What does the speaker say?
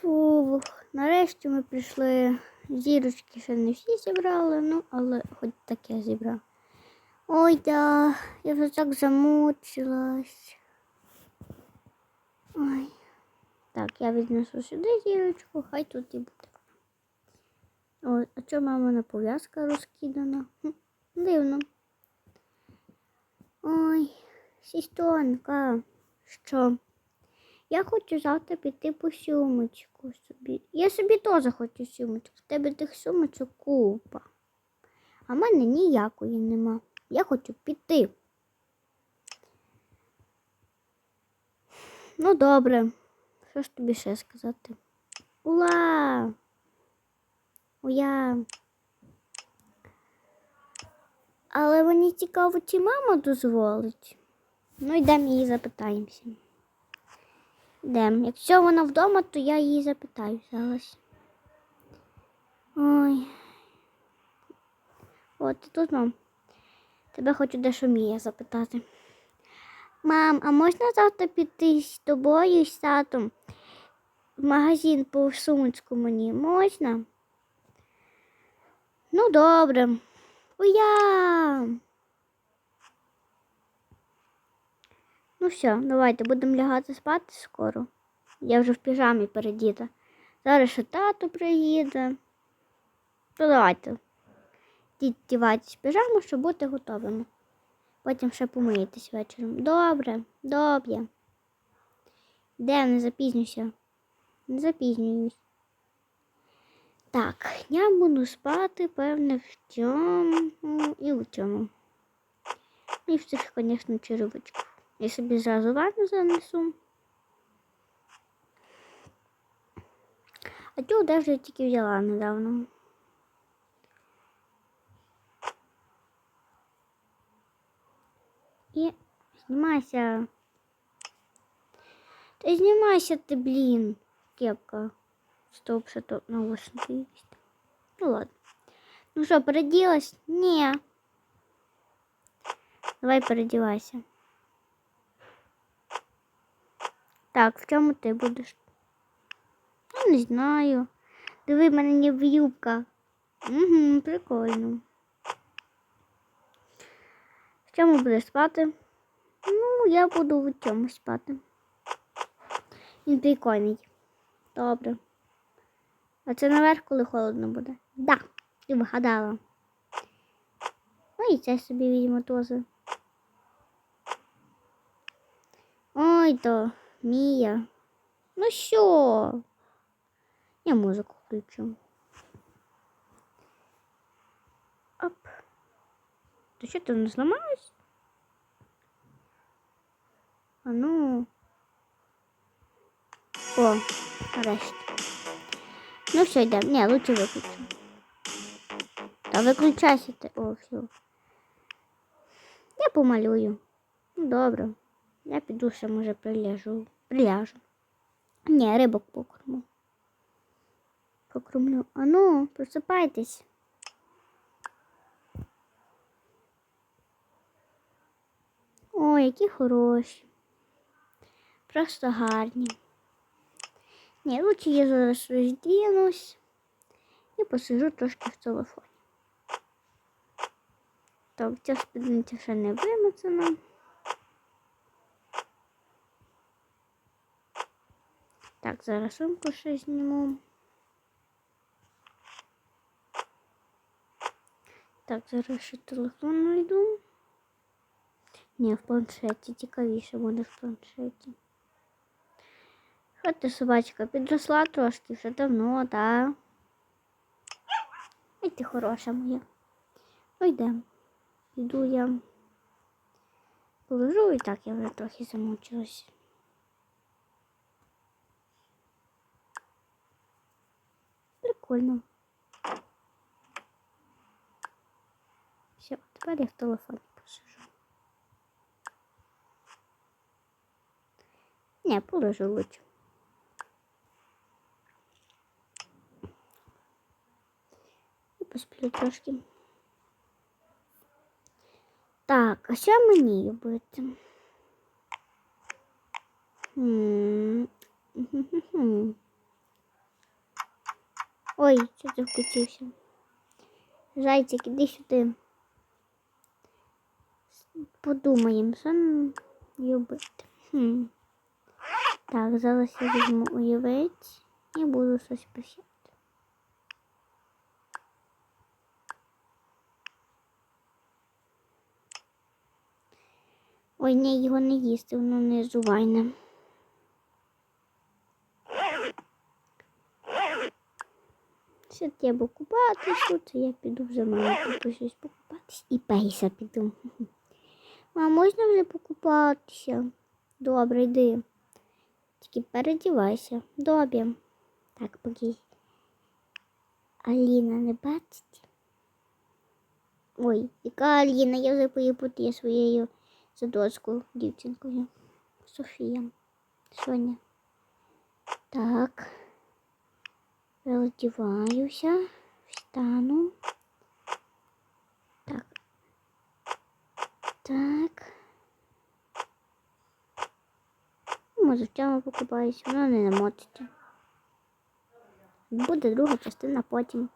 Фу, нарешті ми прийшли. Зірочки ще не всі зібрали, ну, але хоч таке зібрав. Ой, да, я вже так замучилась. Ой. Так, я віднесу сюди зірочку, хай тут і буде. Ой, а чому мамина пов'язка розкидана? Хм, дивно. Ой, сістонка, що? Я хочу завтра піти по сумочку собі. Я собі теж хочу сумочку. В тебе тих сумочок купа. А в мене ніякої нема. Я хочу піти. Ну, добре. Що ж тобі ще сказати? Ула! Уя! Але мені цікаво, чи мама дозволить. Ну, йдемо її запитаємося. Йдемо. Якщо вона вдома, то я її запитаю зараз. Ой. От тут мам. Тебе хочу дещо Мія запитати. Мам, а можна завтра піти з тобою і з татом в магазин по сумочку мені? Можна? Ну, добре. Уя! Ну все, давайте будемо лягати спати скоро. Я вже в піжамі передіта. Зараз ще тато приїде. То давайте. Дівайтесь в піжаму, щоб бути готовими. Потім ще помиєтесь вечором. Добре, добре. Де не запізнюся? Не запізнююсь. Так, я буду спати, певне, в цьому і в цьому. І в цих, звісно, черевичках. Я собі зразу ванну занесу. А цю одежу я тільки взяла недавно. І знімайся. Та знімайся ти, блін, кепка. Стоп, що тут наушники є. Ну ладно. Ну що, переділась? Ні. Давай передівайся. Так, в чому ти будеш? Ну, не знаю. Диви, в мене не в юбка. Угу, прикольно. В чому будеш спати? Ну, я буду в цьому спати. Він прикольний. Добре. А це наверх, коли холодно буде? Да, ти вгадала. Ну і це собі візьму теж. Ой, то Мія. Ну що? Я музику включу. Оп. То що ти не зламалась? А ну. О, нарешті. Ну все, йдемо. Ні, лучше виключу. Та виключайся ти. О, все. Я помалюю. Ну, добре. Я піду ще, може, приляжу. Приляжу. Ні, рибок покорму. Покормлю. А ну, просипайтесь. Ой, які хороші. Просто гарні. Ні, лучше я зараз роздінусь і посижу трошки в телефоні. Так, ця спідниця ще не вимицена. Так, зараз сумку ще зніму. Так, зараз ще телефон знайду. Ні, в планшеті. Цікавіше буде в планшеті. Що собачка, підросла трошки вже давно, так? Ай ти хороша моя. Ну йдемо. Я. Полежу і так я вже трохи замучилась. Прикольно. Все, тепер я в телефоні посижу. Не, полежу лучше. І посплю трошки. Так, а що мені робити? Хм. Ой, що ти включився? Зайчик, іди сюди. Подумаємо, що нам любити. Хм. Так, зараз я візьму уявець і буду щось писати. Ой, ні, його не їсти, воно не жувайне. Все треба купатись, тут я піду вже тут щось покупатись і пейса піду. А можна вже покупатися? Добре, йди. Тільки передівайся. Добре. Так, поки. Аліна не бачить. Ой, яка Аліна, я вже перепутаю своєю садочкою дівчинкою. Софія. Соня. Так. Переодіваюся, встану. Так. Так. Може, в цьому покупаюся, воно не намотиться. Буде друга частина потім.